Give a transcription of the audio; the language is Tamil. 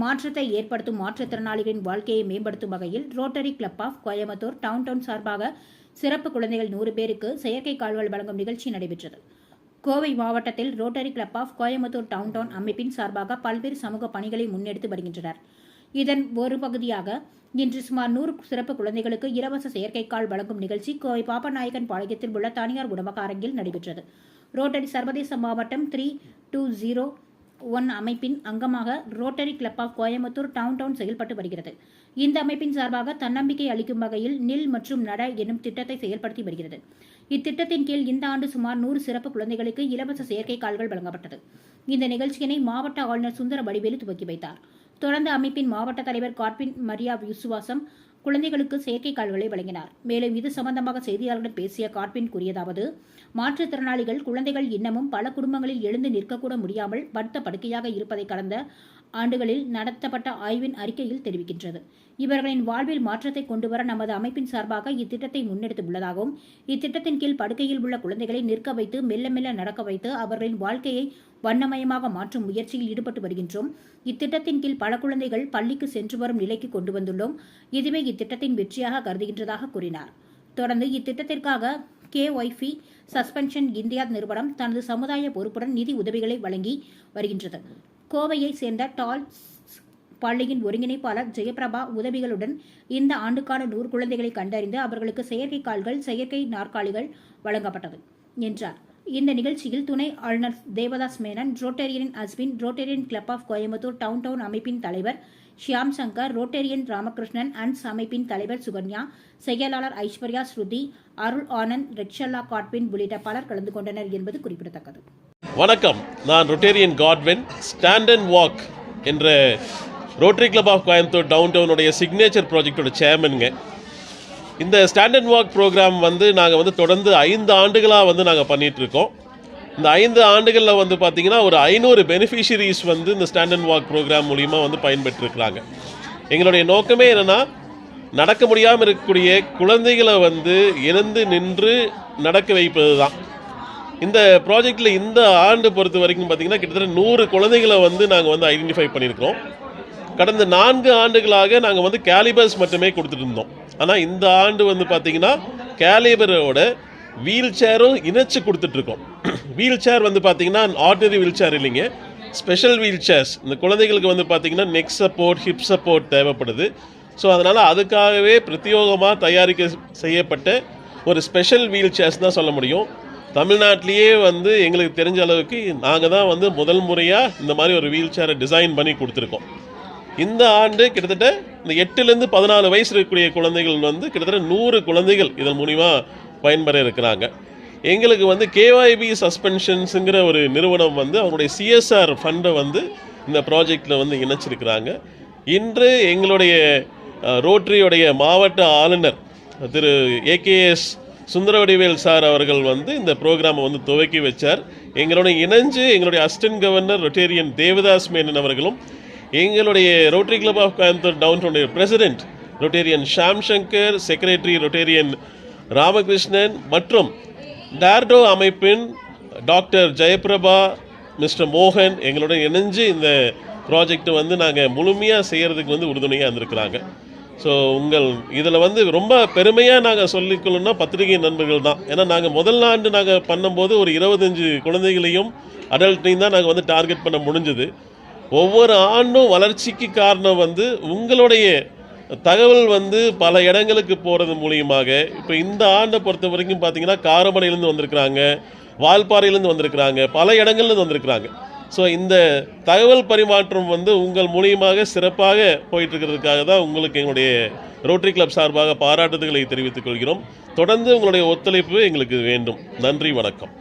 மாற்றத்தை ஏற்படுத்தும் மாற்றுத்திறனாளிகளின் வாழ்க்கையை மேம்படுத்தும் வகையில் Rotary Club of Coimbatore Downtown சார்பாக சிறப்பு குழந்தைகள் நூறு பேருக்கு செயற்கை கால்வாய் வழங்கும் நிகழ்ச்சி நடைபெற்றது. கோவை மாவட்டத்தில் Rotary Club of Coimbatore Downtown அமைப்பின் சார்பாக பல்வேறு சமூக பணிகளை முன்னெடுத்து வருகின்றனர். இதன் ஒரு பகுதியாக இன்று சுமார் நூறு சிறப்பு குழந்தைகளுக்கு இலவச செயற்கைக்கால் வழங்கும் நிகழ்ச்சி கோவை பாப்பநாயக்கன் பாளையத்தில் உள்ள தனியார் உணவக அரங்கில் நடைபெற்றது. ரோட்டரி சர்வதேச மாவட்டம் த்ரீ டூ ஜீரோ ஒன் அமைப்பின் அங்கமாக Rotary Club of Coimbatore Downtown செயல்பட்டு வருகிறது. இந்த அமைப்பின் சார்பாக தன்னம்பிக்கை அளிக்கும் வகையில் நில் மற்றும் நட எனும் திட்டத்தை செயல்படுத்தி வருகிறது. இத்திட்டத்தின் கீழ் இந்த ஆண்டு சுமார் நூறு சிறப்பு குழந்தைகளுக்கு இலவச செயற்கை கால்கள் வழங்கப்பட்டது. இந்த நிகழ்ச்சியினை மாவட்ட ஆளுநர் சுந்தர வடிவேலு துவக்கி வைத்தார். தொடர்ந்து அமைப்பின் மாவட்ட தலைவர் கார்பின் மரியா விசுவாசம் குழந்தைகளுக்கு செயற்கை கால்களை வழங்கினார். மேலும் இது சம்பந்தமாக செய்தியாளர்களிடம் பேசிய கார்பின் கூறியதாவது மாற்றுத்திறனாளிகள் குழந்தைகள் இன்னமும் பல குடும்பங்களில் எழுந்து நிற்கக்கூட முடியாமல் படுத்த படுக்கையாக இருப்பதை கடந்த ஆண்டுகளில் நடத்தப்பட்ட ஆய்வின் அறிக்கையில் தெரிவிக்கின்றது. இவர்களின் வாழ்வில் மாற்றத்தை கொண்டுவர நமது அமைப்பின் சார்பாக இத்திட்டத்தை முன்னெடுத்துள்ளதாகவும் இத்திட்டத்தின் கீழ் படுக்கையில் உள்ள குழந்தைகளை நிற்க வைத்து மெல்ல மெல்ல நடக்க வைத்து அவர்களின் வாழ்க்கையை வண்ணமயமாக மாற்றும் முயற்சியில் ஈடுபட்டு வருகின்றோம். இத்திட்டத்தின் கீழ் பல குழந்தைகள் பள்ளிக்கு சென்று வரும் நிலைக்கு கொண்டு வந்துள்ளோம். இதுவே இத்திட்டத்தின் வெற்றியாக கருதுகின்றதாக கூறினார். தொடர்ந்து இத்திட்டத்திற்காக கேஒய்ஃபி சஸ்பென்ஷன் இந்தியா நிறுவனம் தனது சமுதாய பொறுப்புடன் நிதி உதவிகளை வழங்கி வருகின்றது. கோவையை சேர்ந்த டால்ஸ் பள்ளியின் ஒருங்கிணைப்பாளர் ஜெயபிரபா உதவிகளுடன் இந்த ஆண்டுக்கான நூறு குழந்தைகளை கண்டறிந்து அவர்களுக்கு செயற்கை கால்கள் செயற்கை நாற்காலிகள் வழங்கப்பட்டது என்றார். இந்த நிகழ்ச்சியில் துணை ஆளுநர் Devadas Menon Rotarian Ashwin Rotarian Club of Coimbatore Downtown அமைப்பின் தலைவர் ஷியாம் சங்கர் ரோட்டேரியன் ராமகிருஷ்ணன் அன்ஸ் அமைப்பின் தலைவர் சுகன்யா செயலாளர் ஐஸ்வர்யா ஸ்ருதி அருள் ஆனந்த் ரெக்ஷல்லா காட்பின் உள்ளிட்ட பலர் கலந்து கொண்டனர் என்பது குறிப்பிடத்தக்கது. வணக்கம். நான் Rotarian Godwin stand and walk என்ற Rotary Club of Coimbatore down டவுனுடைய சிக்னேச்சர் ப்ராஜெக்டோட சேர்மனுங்க இந்த ஸ்டாண்ட் அண்ட் வாக் ப்ரோக்ராம் வந்து நாங்கள் வந்து தொடர்ந்து ஐந்து ஆண்டுகளாக வந்து நாங்கள் பண்ணிகிட்ருக்கோம் இந்த ஐந்து ஆண்டுகளில் வந்து பார்த்திங்கன்னா ஒரு ஐநூறு பெனிஃபிஷரிஸ் வந்து இந்த ஸ்டாண்ட் அண்ட் வாக் ப்ரோக்ராம் மூலிமா வந்து பயன்பெற்றிருக்கிறாங்க. எங்களுடைய நோக்கமே என்னென்னா நடக்க முடியாமல் இருக்கக்கூடிய குழந்தைகளை வந்து இறந்து நின்று நடக்க வைப்பது தான் இந்த ப்ராஜெக்டில் இந்த ஆண்டு பொறுத்த வரைக்கும் பார்த்திங்கன்னா கிட்டத்தட்ட நூறு குழந்தைகளை வந்து நாங்கள் வந்து ஐடென்டிஃபை பண்ணியிருக்கிறோம். கடந்த நான்கு ஆண்டுகளாக நாங்கள் வந்து கேலிபர்ஸ் மட்டுமே கொடுத்துட்டு இருந்தோம். ஆனால் இந்த ஆண்டு வந்து பார்த்திங்கன்னா கேலிபரோட வீல் சேரும் இணைச்சு கொடுத்துட்ருக்கோம் வீல் சேர் வந்து பார்த்திங்கன்னா ஆர்டினரி வீல் சேர் இல்லைங்க. ஸ்பெஷல் வீல் சேர்ஸ் இந்த குழந்தைகளுக்கு வந்து பார்த்திங்கன்னா நெக் சப்போர்ட் ஹிப் சப்போர்ட் தேவைப்படுது. ஸோ அதனால் அதுக்காகவே பிரத்யோகமாக தயாரிக்க செய்யப்பட்ட ஒரு ஸ்பெஷல் வீல் சேர்ஸ் தான் சொல்ல முடியும். தமிழ்நாட்டிலேயே வந்து எங்களுக்கு தெரிஞ்ச அளவுக்கு நாங்கள் தான் வந்து முதல் முறையாக இந்த மாதிரி ஒரு வீல் சேரை டிசைன் பண்ணி கொடுத்துருக்கோம். இந்த ஆண்டு கிட்டத்தட்ட இந்த எட்டுலேருந்து பதினாலு வயசு இருக்கக்கூடிய குழந்தைகள் வந்து கிட்டத்தட்ட நூறு குழந்தைகள் இதன் மூலிமா பயன்பெற இருக்கிறாங்க. எங்களுக்கு வந்து கேஒய்பி சஸ்பென்ஷன்ஸுங்கிற ஒரு நிறுவனம் வந்து அவங்களுடைய சிஎஸ்ஆர் ஃபண்டை வந்து இந்த ப்ராஜெக்டில் வந்து இணைச்சிருக்கிறாங்க. இன்று எங்களுடைய ரோட்டரியுடைய மாவட்ட ஆளுநர் திரு ஏகேஎஸ் சுந்தரவடிவேல் சார் அவர்கள் வந்து இந்த ப்ரோக்ராமை வந்து துவக்கி வச்சார். எங்களோட இணைஞ்சு எங்களுடைய assistant governor Rotarian Devadas Menon அவர்களும் எங்களுடைய Rotary Club of Coimbatore down டவுனுடைய president Rotarian Sham Shankar secretary Rotarian Ramakrishnan மற்றும் டார்டோ அமைப்பின் டாக்டர் ஜெயபிரபா மிஸ்டர் மோகன் எங்களுடன் இணைஞ்சு இந்த ப்ராஜெக்ட்டை வந்து நாங்கள் முழுமையாக செய்கிறதுக்கு வந்து உறுதுணையாக இருந்திருக்கிறாங்க. ஸோ உங்கள் இதில் வந்து ரொம்ப பெருமையாக நாங்கள் சொல்லிக்கணும்னா பத்திரிகை நண்பர்கள் தான். ஏன்னா நாங்கள் முதல் ஆண்டு நாங்கள் பண்ணும்போது ஒரு இருபத்தஞ்சு குழந்தைகளையும் அடல்ட்டையும் தான் நாங்கள் வந்து டார்கெட் பண்ண முடிஞ்சது. ஒவ்வொரு ஆண்டும் வளர்ச்சிக்கு காரணம் வந்து உங்களுடைய தகவல் வந்து பல இடங்களுக்கு போகிறது மூலியமாக. இப்போ இந்த ஆண்டை பொறுத்த வரைக்கும் பார்த்தீங்கன்னா காரமடையிலேருந்து வந்திருக்கிறாங்க வால்பாறையிலேருந்து வந்திருக்கிறாங்க பல இடங்கள்லேருந்து வந்திருக்கிறாங்க. ஸோ இந்த தகவல் பரிமாற்றம் வந்து உங்கள் மூலியமாக சிறப்பாக போயிட்டுருக்கிறதுக்காக தான் உங்களுக்கு எங்களுடைய ரோட்டரி கிளப் சார்பாக பாராட்டுதல்களை தெரிவித்துக் கொள்கிறோம். தொடர்ந்து உங்களுடைய ஒத்துழைப்பு எங்களுக்கு வேண்டும். நன்றி வணக்கம்.